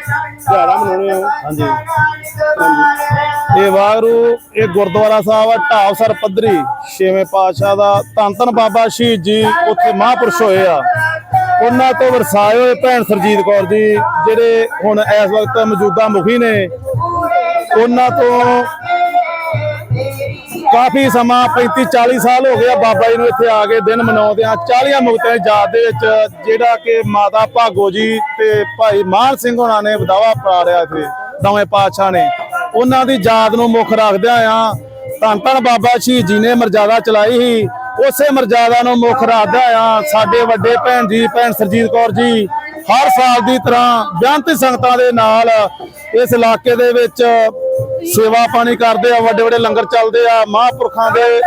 ਦਿਹਾੜਾ ਮਨਾਉਣੇ ਹੋ ਹਾਂਜੀ। ਇਹ ਵਾਗਰੂ, ਇਹ ਗੁਰਦੁਆਰਾ ਸਾਹਿਬ ਆ ਢਾਵਸਰ ਪੱਧਰੀ। ਛੇਵੇਂ ਪਾਤਸ਼ਾਹ ਦਾ ਧੰਨ ਧੰਨ ਬਾਬਾ ਸ਼ਹੀਦ ਜੀ ਉੱਥੇ ਮਹਾਂਪੁਰਸ਼ ਹੋਏ ਆ। ਉਹਨਾਂ ਤੋਂ ਵਰਸਾਏ ਹੋਏ ਭੈਣ ਸਰਜੀਤ ਕੌਰ ਜੀ, ਜਿਹੜੇ ਹੁਣ ਇਸ ਵਕਤ ਮੌਜੂਦਾ ਮੁਖੀ ਨੇ, ਉਹਨਾਂ ਤੋਂ ਕਾਫੀ ਸਮਾਂ 35 40 ਸਾਲ ਹੋ ਗਿਆ ਬਾਬਾ ਜੀ ਨੂੰ ਇੱਥੇ ਆ ਕੇ ਦਿਨ ਮਨਾਉਂਦੇ ਆ। 40 ਮੁਕਤਿਆਂ ਦੀ ਯਾਦ ਦੇ ਵਿੱਚ ਜਿਹੜਾ ਕਿ ਮਾਤਾ ਭਾਗੋ ਜੀ ਤੇ ਭਾਈ ਮਾਨ ਸਿੰਘ ਹੋਣਾ ਨੇ ਵਧਾਵਾ ਪਾੜਿਆ ਇੱਥੇ, ਨਵੇਂ ਪਾਤਸ਼ਾਹ ਨੇ। ਉਹਨਾਂ ਦੀ ਯਾਦ ਨੂੰ ਮੁੱਖ ਰੱਖਦਿਆਂ ਆ, ਧੰਨ ਧੰਨ ਬਾਬਾ ਸ਼ਹੀਦ ਜੀ ਨੇ ਮਰਜ਼ਾਦਾ ਚਲਾਈ ਸੀ। ਉਸੇ ਮਰਜ਼ਾਦਾ ਨੂੰ ਮੁੱਖ ਰੱਖਦਿਆਂ ਆ, ਸਾਡੇ ਵੱਡੇ ਭੈਣ ਜੀ, ਭੈਣ ਸਰਜੀਤ ਕੌਰ ਜੀ, ਹਰ ਸਾਲ ਦੀ ਤਰ੍ਹਾਂ ਬੇਅੰਤੀ ਸੰਗਤਾਂ ਦੇ ਨਾਲ ਇਸ ਇਲਾਕੇ ਦੇ ਵਿੱਚ ਸੇਵਾ ਪਾਣੀ ਕਰਦੇ ਆ, ਵੱਡੇ ਵੱਡੇ ਲੰਗਰ ਚੱਲਦੇ ਆ, ਮਹਾਂਪੁਰਖਾਂ ਦੇ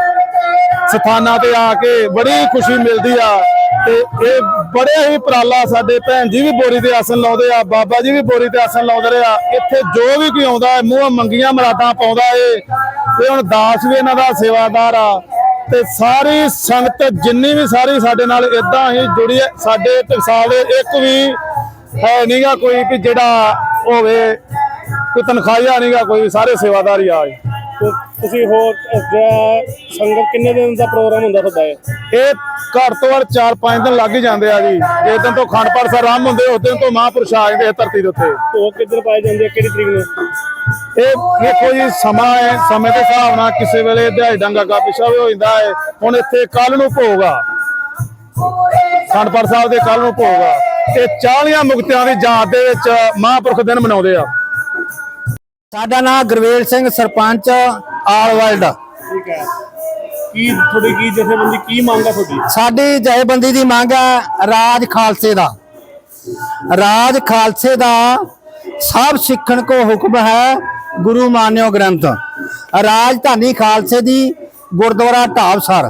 ਸਥਾਨਾਂ ਤੇ ਆ ਕੇ ਬੜੀ ਖੁਸ਼ੀ ਮਿਲਦੀ ਆ। ਤੇ ਇਹ ਬੜੇ ਹੀ ਉਪਰਾਲਾ ਸਾਡੇ ਭੈਣ ਜੀ ਵੀ ਬੋਰੀ ਤੇ ਆਸਨ ਲਾਉਂਦੇ ਆ, ਬਾਬਾ ਜੀ ਵੀ ਬੋਰੀ ਤੇ ਆਸਨ ਲਾਉਂਦੇ ਰਹੇ ਆ। ਇੱਥੇ ਜੋ ਵੀ ਕੋਈ ਆਉਂਦਾ ਹੈ, ਮੂੰਹ ਮੰਗੀਆਂ ਮਰਾਦਾਂ ਪਾਉਂਦਾ ਏ। ਤੇ ਹੁਣ ਦਾਸ ਵੀ ਇਹਨਾਂ ਦਾ ਸੇਵਾਦਾਰ ਆ। ਤੇ ਸਾਰੀ ਸੰਗਤ ਜਿੰਨੀ ਵੀ ਸਾਰੀ ਸਾਡੇ ਨਾਲ ਇਦਾਂ ਹੀ ਜੁੜੀ ਹੈ, ਸਾਡੇ ਟਕਸਾਲ ਦੇ ਇੱਕ ਵੀ ਹੈ ਨਹੀਂਗਾ ਕੋਈ ਵੀ ਜਿਹੜਾ ਹੋਵੇ ਕੋਈ ਤਨਖਾਹਿਆ ਨਹੀਂਗਾ ਕੋਈ ਸਾਰੇ ਸੇਵਾਦਾਰ ਹੀ ਆ। ਤੇ ਤੁਸੀਂ ਹੋਰ ਜਿਹੜਾ ਸੰਗਤ ਕਿੰਨੇ ਦਿਨ ਦਾ ਪ੍ਰੋਗਰਾਮ ਹੁੰਦਾ ਤੁਹਾਡਾ ਇਹ? ਇਹ ਘੱਟ ਤੋਂ ਘੱਟ 4-5 ਦਿਨ ਲੱਗ ਹੀ ਜਾਂਦੇ ਆ ਜੀ। ਜਿਸ ਦਿਨ ਤੋਂ ਖੰਡ ਪਾਠ ਸਾਹਿਬ ਆਰੰਭ ਹੁੰਦੇ ਉਸ ਦਿਨ ਤੋਂ ਮਹਾਂਪੁਰਸ਼ ਆ ਜਾਂਦੇ ਆ ਧਰਤੀ ਦੇ ਉੱਤੇ। ਉਹ ਕਿੱਧਰ ਪਾਏ ਜਾਂਦੇ ਆ? ਕਿਹੜੀ ਤਰੀਕ ਨੂੰ? ਇਹ ਵੇਖੋ ਜੀ ਸਮਾਂ ਹੈ ਸਮੇਂ ਦੇ ਹਿਸਾਬ ਨਾਲ ਕਿਸੇ ਵੇਲੇ ਦਿਹਾੜੀ ਡੰਗਾ ਗਾ ਪਿਛਾ ਵੀ ਹੋ ਜਾਂਦਾ ਹੈ। ਹੁਣ ਇੱਥੇ ਕੱਲ ਨੂੰ ਭੋਗਾ ਖੰਡ ਪਾਠ ਸਾਹਿਬ ਦੇ ਕੱਲ ਨੂੰ ਭੋਗਾ ਤੇ 40 ਮੁਕਤਿਆਂ ਦੀ ਯਾਦ ਦੇ ਵਿੱਚ ਮਹਾਂਪੁਰਖ ਦਿਨ ਮਨਾਉਂਦੇ ਆ। ਸਾਡਾ ਨਾਮ ਗੁਰਵੇਲ ਸਿੰਘ ਸਰਪੰਚ ਆਲ ਵਰਲਡ। ਠੀਕ ਹੈ। ਕੀ ਤੁਹਾਡੀ ਕੀ ਜਥੇਬੰਦੀ ਕੀ ਮੰਗ ਤੁਹਾਡੀ? ਸਾਡੀ ਜਥੇਬੰਦੀ ਦੀ ਮੰਗ ਹੈ ਰਾਜ ਖਾਲਸੇ ਦਾ। ਰਾਜ ਖਾਲਸੇ ਦਾ ਸਭ ਸਿੱਖਣ ਕੋ ਹੁਕਮ ਹੈ ਗੁਰੂ ਮਾਨਿਓ ਗ੍ਰੰਥ। ਰਾਜਧਾਨੀ ਖਾਲਸੇ ਦੀ ਗੁਰਦੁਆਰਾ ਢਾਬਸਰ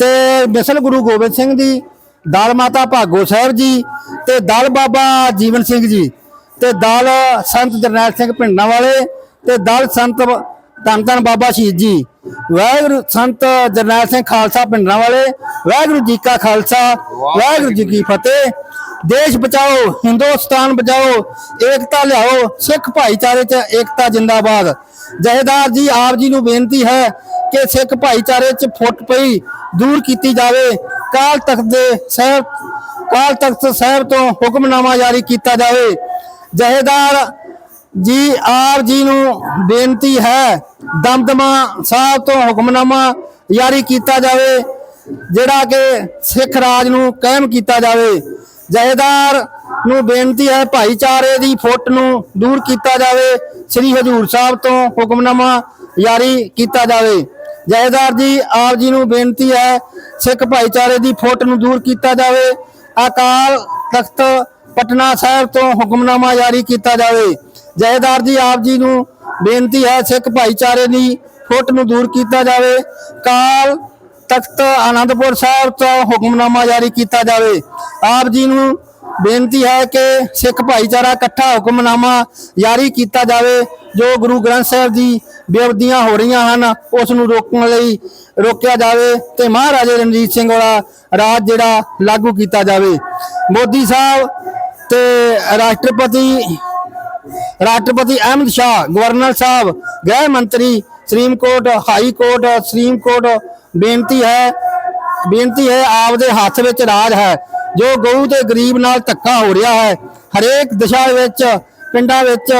ਤੇ ਮਿਸਲ ਗੁਰੂ ਗੋਬਿੰਦ ਸਿੰਘ ਦੀ ਦਲ ਮਾਤਾ ਭਾਗੋ ਸਾਹਿਬ ਜੀ ਤੇ ਦਲ ਬਾਬਾ ਜੀਵਨ ਸਿੰਘ ਜੀ। ਤੇ ਦਲ ਸੰਤ ਜਰਨੈਲ ਸਿੰਘ ਪਿੰਡਾਂ ਵਾਲੇ ਤੇ ਦਲ ਸੰਤ ਧੰਨ ਧੰਨ ਬਾਬਾ ਸ਼ਹੀਦ ਜੀ। ਵਾਹਿਗੁਰੂ ਸੰਤ ਜਰਨੈਲ ਸਿੰਘ ਖਾਲਸਾ ਭਿੰਡਰਾਂ ਵਾਲੇ, ਵਾਹਿਗੁਰੂ ਜੀ ਕਾ ਖਾਲਸਾ, ਵਾਹਿਗੁਰੂ ਜੀ ਕੀ ਫਤਿਹ। ਦੇਸ਼ ਬਚਾਓ, ਹਿੰਦੁਸਤਾਨ ਬਚਾਓ, ਏਕਤਾ ਲਿਆਓ, ਸਿੱਖ ਭਾਈਚਾਰੇ 'ਚ ਏਕਤਾ ਜਿੰਦਾਬਾਦ। ਜਹੇਦਾਰ ਜੀ, ਆਪ ਜੀ ਨੂੰ ਬੇਨਤੀ ਹੈ ਕਿ ਸਿੱਖ ਭਾਈਚਾਰੇ 'ਚ ਫੁੱਟ ਪਈ, ਦੂਰ ਕੀਤੀ ਜਾਵੇ। ਕਾਲ ਤਖਤ ਦੇ ਸਾਹਿਬ ਕਾਲ ਤਖਤ ਸਾਹਿਬ ਤੋਂ ਹੁਕਮਨਾਮਾ ਜਾਰੀ ਕੀਤਾ ਜਾਵੇ। ਜਹੇਦਾਰ ਜੀ, ਆਪ ਜੀ ਨੂੰ ਬੇਨਤੀ ਹੈ, ਦਮਦਮਾ ਸਾਹਿਬ ਤੋਂ ਹੁਕਮਨਾਮਾ ਜਾਰੀ ਕੀਤਾ ਜਾਵੇ, ਜਿਹੜਾ ਕਿ ਸਿੱਖ ਰਾਜ ਨੂੰ ਕਾਇਮ ਕੀਤਾ ਜਾਵੇ। ਜਹੇਦਾਰ ਨੂੰ ਬੇਨਤੀ ਹੈ, ਭਾਈਚਾਰੇ ਦੀ ਫੁੱਟ ਨੂੰ ਦੂਰ ਕੀਤਾ ਜਾਵੇ। ਸ੍ਰੀ ਹਜੂਰ ਸਾਹਿਬ ਤੋਂ ਹੁਕਮਨਾਮਾ ਜਾਰੀ ਕੀਤਾ ਜਾਵੇ। ਜਹੇਦਾਰ ਜੀ, ਆਪ ਜੀ ਨੂੰ ਬੇਨਤੀ ਹੈ, ਸਿੱਖ ਭਾਈਚਾਰੇ ਦੀ ਫੁੱਟ ਨੂੰ ਦੂਰ ਕੀਤਾ ਜਾਵੇ। ਅਕਾਲ ਤਖਤ ਪਟਨਾ ਸਾਹਿਬ ਤੋਂ ਹੁਕਮਨਾਮਾ ਜਾਰੀ ਕੀਤਾ ਜਾਵੇ। ਜਹੇਦਾਰ ਜੀ, ਆਪ ਜੀ ਨੂੰ ਬੇਨਤੀ ਹੈ, ਸਿੱਖ ਭਾਈਚਾਰੇ ਦੀ ਫੁੱਟ ਨੂੰ ਦੂਰ ਕੀਤਾ ਜਾਵੇ। ਕਾਲ ਤਖਤ ਆਨੰਦਪੁਰ ਸਾਹਿਬ ਤੋਂ ਹੁਕਮਨਾਮਾ ਜਾਰੀ ਕੀਤਾ ਜਾਵੇ। ਆਪ ਜੀ ਨੂੰ ਬੇਨਤੀ ਹੈ ਕਿ ਸਿੱਖ ਭਾਈਚਾਰਾ ਇਕੱਠਾ ਹੁਕਮਨਾਮਾ ਜਾਰੀ ਕੀਤਾ ਜਾਵੇ। ਜੋ ਗੁਰੂ ਗ੍ਰੰਥ ਸਾਹਿਬ ਦੀ ਬੇਅਦਬੀਆਂ ਹੋ ਰਹੀਆਂ ਹਨ, ਉਸ ਨੂੰ ਰੋਕਣ ਲਈ ਰੋਕਿਆ ਜਾਵੇ ਤੇ ਮਹਾਰਾਜਾ ਰਣਜੀਤ ਸਿੰਘ ਵਾਲਾ ਰਾਜ ਜਿਹੜਾ ਲਾਗੂ ਕੀਤਾ ਜਾਵੇ। ਮੋਦੀ ਸਾਹਿਬ ਤੇ ਰਾਸ਼ਟਰਪਤੀ ਰਾਸ਼ਟਰਪਤੀ ਅਹਿਮਦ ਸ਼ਾਹ, ਗਵਰਨਰ ਸਾਹਿਬ, ਗ੍ਰਹਿ ਮੰਤਰੀ, supreme court, high court, supreme court, ਬੇਨਤੀ ਹੈ ਬੇਨਤੀ ਹੈ ਆਪਦੇ ਹੱਥ ਵਿੱਚ ਰਾਜ ਹੈ, ਜੋ ਗਊ ਤੇ ਗਰੀਬ ਨਾਲ ਧੱਕਾ ਹੋ ਰਿਹਾ ਹੈ। ਹਰੇਕ ਦਿਸ਼ਾ ਵਿੱਚ, ਪਿੰਡਾਂ ਵਿੱਚ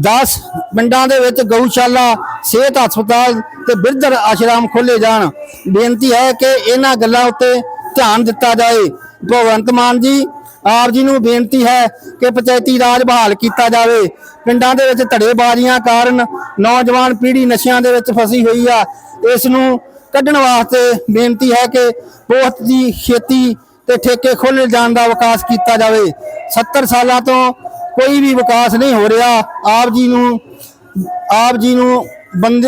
10 ਪਿੰਡਾਂ ਦੇ ਵਿੱਚ ਗਊਸ਼ਾਲਾ, ਸਿਹਤ ਹਸਪਤਾਲ ਤੇ ਬਿਰਧ ਆਸ਼ਰਮ ਖੋਲੇ ਜਾਣ। ਬੇਨਤੀ ਹੈ ਕਿ ਇਹਨਾਂ ਗੱਲਾਂ ਉੱਤੇ ਧਿਆਨ ਦਿੱਤਾ ਜਾਏ। ਭਗਵੰਤ ਮਾਨ ਜੀ ਆਪ ਜੀ ਨੂੰ ਬੇਨਤੀ ਹੈ ਕਿ ਪੰਚਾਇਤੀ ਰਾਜ ਬਹਾਲ ਕੀਤਾ ਜਾਵੇ। ਪਿੰਡਾਂ ਦੇ ਵਿੱਚ ਧੜੇਬਾਜ਼ੀਆਂ ਕਾਰਨ ਨੌਜਵਾਨ ਪੀੜ੍ਹੀ ਨਸ਼ਿਆਂ ਦੇ ਵਿੱਚ ਫਸੀ ਹੋਈ ਆ। ਇਸ ਨੂੰ ਕੱਢਣ ਵਾਸਤੇ ਬੇਨਤੀ ਹੈ ਕਿ ਬਹੁਤ ਦੀ ਖੇਤੀ ਤੇ ਠੇਕੇ ਖੋਲ੍ਹੇ ਜਾਣ ਦਾ ਵਿਕਾਸ ਕੀਤਾ ਜਾਵੇ। 70 ਸਾਲਾਂ ਤੋਂ ਕੋਈ ਵੀ ਵਿਕਾਸ ਨਹੀਂ ਹੋ ਰਿਹਾ। ਆਪ ਜੀ ਨੂੰ, ਆਪ ਜੀ ਨੂੰ ਬੰਦ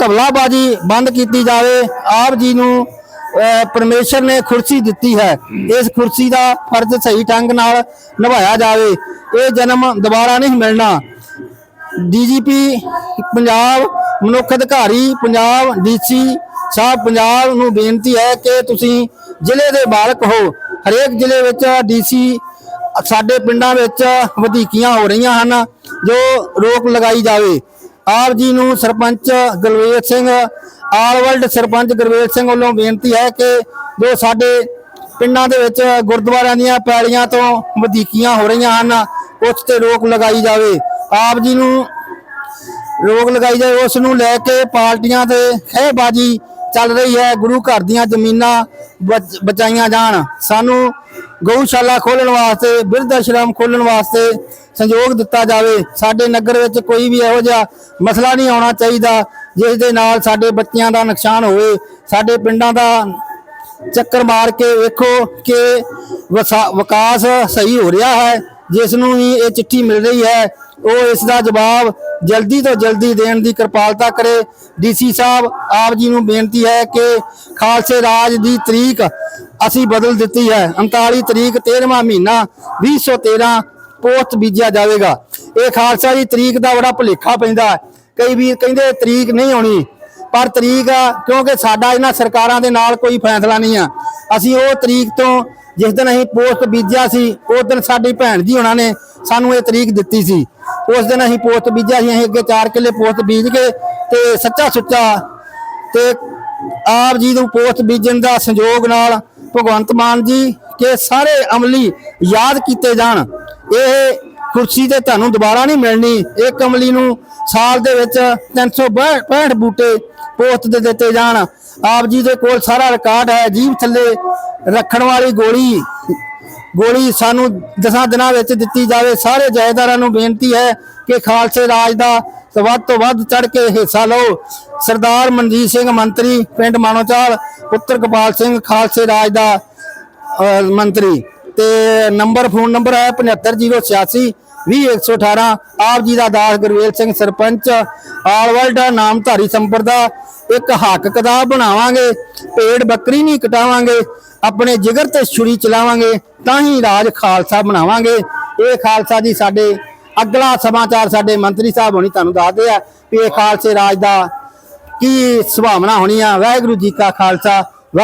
ਕਬਲਾਬਾਜੀ ਬੰਦ ਕੀਤੀ ਜਾਵੇ। ਆਪ ਜੀ ਨੂੰ ਪਰਮੇਸ਼ਰ ਨੇ ਕੁਰਸੀ ਦਿੱਤੀ ਹੈ। ਇਸ ਕੁਰਸੀ ਦਾ ਫਰਜ਼ ਸਹੀ ਢੰਗ ਨਾਲ ਨਿਭਾਇਆ ਜਾਵੇ। ਇਹ ਜਨਮ ਦੁਬਾਰਾ ਨਹੀਂ ਮਿਲਣਾ। ਡੀਜੀਪੀ ਪੰਜਾਬ, ਮਨੁੱਖ ਅਧਿਕਾਰੀ ਪੰਜਾਬ, ਡੀਸੀ ਸਾਹਿਬ ਪੰਜਾਬ ਨੂੰ ਬੇਨਤੀ ਹੈ ਕਿ ਤੁਸੀਂ ਜ਼ਿਲ੍ਹੇ ਦੇ ਬਾਲਕ ਹੋ। ਹਰੇਕ ਜ਼ਿਲ੍ਹੇ ਵਿੱਚ ਡੀਸੀ ਸਾਡੇ ਪਿੰਡਾਂ ਵਿੱਚ ਵਧੀਕੀਆਂ ਹੋ ਰਹੀਆਂ ਹਨ, ਜੋ ਰੋਕ ਲਗਾਈ ਜਾਵੇ। ਆਪ ਜੀ ਨੂੰ ਸਰਪੰਚ ਗੁਰਵੇਲ ਸਿੰਘ, ਆਲ ਵਰਲਡ ਸਰਪੰਚ ਗੁਰਵੇਲ ਸਿੰਘ ਵੱਲੋਂ ਬੇਨਤੀ ਹੈ ਕਿ ਜੋ ਸਾਡੇ ਪਿੰਡਾਂ ਦੇ ਵਿੱਚ ਗੁਰਦੁਆਰਿਆਂ ਦੀਆਂ ਪੈਲੀਆਂ ਤੋਂ ਵਧੀਕੀਆਂ ਹੋ ਰਹੀਆਂ ਹਨ, ਉਸ ਤੇ ਰੋਕ ਲਗਾਈ ਜਾਵੇ। ਆਪ ਜੀ ਨੂੰ ਰੋਕ ਲਗਾਈ ਜਾਵੇ ਉਸ ਨੂੰ ਲੈ ਕੇ ਪਾਰਟੀਆਂ ਤੇ ਖਹਿਬਾਜੀ ਚੱਲ ਰਹੀ ਹੈ, ਗੁਰੂ ਘਰ ਦੀਆਂ ਜ਼ਮੀਨਾਂ ਬਚ- ਬਚਾਈਆਂ ਜਾਣ। ਸਾਨੂੰ ਗਊਸ਼ਾਲਾ ਖੋਲਣ ਵਾਸਤੇ, ਬਿਰਧ ਆਸ਼ਰਮ ਖੋਲਣ ਵਾਸਤੇ ਸੰਯੋਗ ਦਿੱਤਾ ਜਾਵੇ। ਸਾਡੇ ਨਗਰ ਵਿੱਚ ਕੋਈ ਵੀ ਇਹੋ ਜਿਹਾ ਮਸਲਾ ਨਹੀਂ ਆਉਣਾ ਚਾਹੀਦਾ, ਜਿਸ ਦੇ ਨਾਲ ਸਾਡੇ ਬੱਚਿਆਂ ਦਾ ਨੁਕਸਾਨ ਹੋਵੇ। ਸਾਡੇ ਪਿੰਡਾਂ ਦਾ ਚੱਕਰ ਮਾਰ ਕੇ ਵੇਖੋ ਕਿ ਵਸਾ- ਵਿਕਾਸ ਸਹੀ ਹੋ ਰਿਹਾ ਹੈ। ਜਿਸ ਨੂੰ ਵੀ ਇਹ ਚਿੱਠੀ ਮਿਲ ਰਹੀ ਹੈ, ਉਹ ਇਸ ਦਾ ਜਵਾਬ ਜਲਦੀ ਤੋਂ ਜਲਦੀ ਦੇਣ ਦੀ ਕਿਰਪਾਲਤਾ ਕਰੇ। ਡੀਸੀ ਸਾਹਿਬ, ਆਪ ਜੀ ਨੂੰ ਬੇਨਤੀ ਹੈ ਕਿ ਖਾਲਸੇ ਰਾਜ ਦੀ ਤਰੀਕ ਅਸੀਂ ਬਦਲ ਦਿੱਤੀ ਹੈ। 39 ਤਰੀਕ 13ਵਾਂ ਮਹੀਨਾ 2013 ਪੋਸਟ ਬੀਜਿਆ ਜਾਵੇਗਾ। ਇਹ ਖਾਲਸਾ ਦੀ ਤਰੀਕ ਦਾ ਬੜਾ ਭੁਲੇਖਾ ਪੈਂਦਾ ਕਈ ਵੀਰ ਕਹਿੰਦੇ ਤਰੀਕ ਨਹੀਂ ਆਉਣੀ, ਪਰ ਤਰੀਕ ਆ, ਕਿਉਂਕਿ ਸਾਡਾ ਇਹਨਾਂ ਸਰਕਾਰਾਂ ਦੇ ਨਾਲ ਕੋਈ ਫੈਸਲਾ ਨਹੀਂ ਆ। ਅਸੀਂ ਉਹ ਤਰੀਕ ਤੋਂ ਜਿਸ ਦਿਨ ਅਸੀਂ ਪੋਸਟ ਬੀਜਿਆ ਸੀ, ਉਸ ਦਿਨ ਸਾਡੀ ਭੈਣ ਜੀ ਉਹਨਾਂ ਨੇ ਸਾਨੂੰ ਇਹ ਤਰੀਕ ਦਿੱਤੀ ਸੀ। ਉਸ ਦਿਨ ਅਸੀਂ ਪੋਸਟ ਬੀਜਿਆ ਸੀ, ਅਸੀਂ ਅੱਗੇ 4 ਕਿੱਲੇ ਪੋਸਟ ਬੀਜ ਕੇ ਤੇ ਸੱਚਾ ਸੁੱਚਾ ਤੇ ਆਪ ਜੀ ਨੂੰ ਪੋਸਟ ਬੀਜਣ ਦਾ ਸੰਯੋਗ ਨਾਲ ਭਗਵੰਤ ਮਾਨ ਜੀ ਕਿ ਸਾਰੇ ਅਮਲੀ ਯਾਦ ਕੀਤੇ ਜਾਣ। ਇਹ ਕੁਰਸੀ ਤੇ ਤੁਹਾਨੂੰ ਦੁਬਾਰਾ ਨਹੀਂ ਮਿਲਣੀ। ਇੱਕ ਅਮਲੀ ਨੂੰ ਸਾਲ ਦੇ ਵਿੱਚ 365 ਬੂਟੇ ਪੋਸਟ ਦੇ ਦਿੱਤੇ ਜਾਣ। ਆਪ ਜੀ ਦੇ ਕੋਲ ਸਾਰਾ ਰਿਕਾਰਡ ਹੈ ਜੀਭ ਥੱਲੇ ਰੱਖਣ ਵਾਲੀ ਗੋਲੀ। ਗੋਲੀ ਸਾਨੂੰ ਦਸਾਂ ਦਿਨਾਂ ਵਿੱਚ ਦਿੱਤੀ ਜਾਵੇ। ਸਾਰੇ ਜਾਇਦਾਰਾਂ ਨੂੰ ਬੇਨਤੀ ਹੈ ਕਿ ਖਾਲਸੇ ਰਾਜ ਦਾ ਵੱਧ ਤੋਂ ਵੱਧ ਚੜ ਕੇ ਹਿੱਸਾ ਲਓ। ਸਰਦਾਰ ਮਨਜੀਤ ਸਿੰਘ ਮੰਤਰੀ, ਪਿੰਡ ਮਾਨੋਚਾਲ ਪੁੱਤਰ ਗੋਪਾਲ ਸਿੰਘ, ਖਾਲਸੇ ਰਾਜ ਦਾ ਮੰਤਰੀ। ਤੇ ਨੰਬਰ, ਫੋਨ ਨੰਬਰ ਹੈ 75086 20118 ਆਪ ਜੀ ਦਾ ਦਾਸ ਗੁਰਵੇਲ ਸਿੰਘ ਸਰਪੰਚ ਆਲ ਵਰਲਡ ਨਾਮਧਾਰੀ ਸੰਪਰਦਾ, ਇੱਕ ਹੱਕ ਕਿਤਾਬ ਬਣਾਵਾਂਗੇ ਪੇੜ ਬੱਕਰੀ ਨਹੀਂ ਕਟਾਵਾਂਗੇ, ਆਪਣੇ ਜਿਗਰ ਤੇ ਛੁਰੀ ਚਲਾਵਾਂਗੇ, ਤਾਂ ਹੀ ਰਾਜ ਖਾਲਸਾ ਬਣਾਵਾਂਗੇ। ਇਹ ਖਾਲਸਾ ਜੀ ਸਾਡੇ ਅਗਲਾ ਸਮਾਚਾਰ ਸਾਡੇ ਮੰਤਰੀ ਸਾਹਿਬ ਹੋਣੀ ਤੁਹਾਨੂੰ ਦੱਸਦੇ ਆ ਵੀ ਇਹ ਖਾਲਸੇ ਰਾਜ ਦਾ ਕੀ ਸੁਭਾਵਨਾ ਹੋਣੀ ਆ। ਵਾਹਿਗੁਰੂ ਜੀ ਕਾ ਖਾਲਸਾ